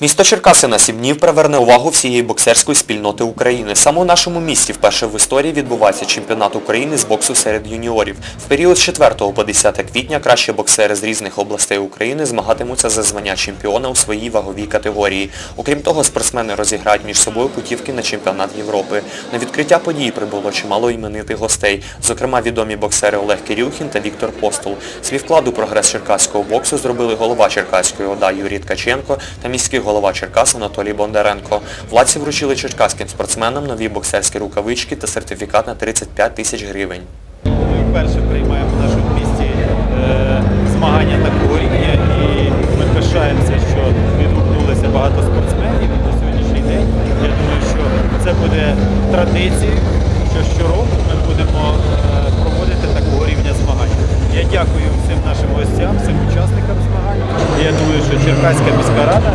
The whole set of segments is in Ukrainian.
Місто Черкаси на сім днів приверне увагу всієї боксерської спільноти України. Саме у нашому місті вперше в історії відбувається чемпіонат України з боксу серед юніорів. В період з 4 по 10 квітня кращі боксери з різних областей України змагатимуться за звання чемпіона у своїй ваговій категорії. Окрім того, спортсмени розіграють між собою путівки на чемпіонат Європи. На відкриття події прибуло чимало іменитих гостей, зокрема відомі боксери Олег Кирюхін та Віктор Постол. Свій вклад у прогрес черкаського боксу зробили голова Черкаської ОДА Юрій Ткаченко та міський голова Черкас Анатолій Бондаренко. Владці вручили черкаським спортсменам нові боксерські рукавички та сертифікат на 35 тисяч гривень. Ми вперше приймаємо в нашому місті е, змагання такого рівня і ми пишаємося, що відгукнулося багато спортсменів на сьогоднішній день. Я думаю, що це буде традицією, що щороку ми будемо е, проводити такого рівня змагань. Я дякую всім нашим гостям, всім учасникам змагань. Я думаю, що Черкаська міська рада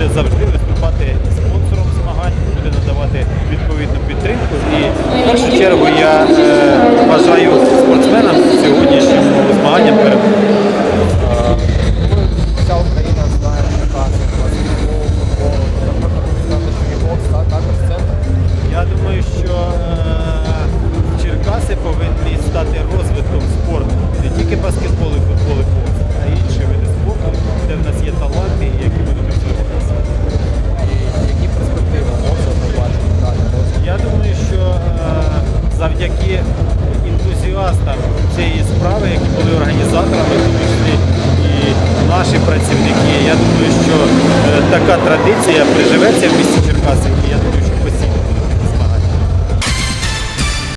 буде завжди виступати спонсором змагань, буде надавати відповідну підтримку. І в першу чергу я е, бажаю ентузіастам цієї справи, які були організаторами, тому числі і наші працівники, я думаю, що е, така традиція приживеться в місті Черкаси.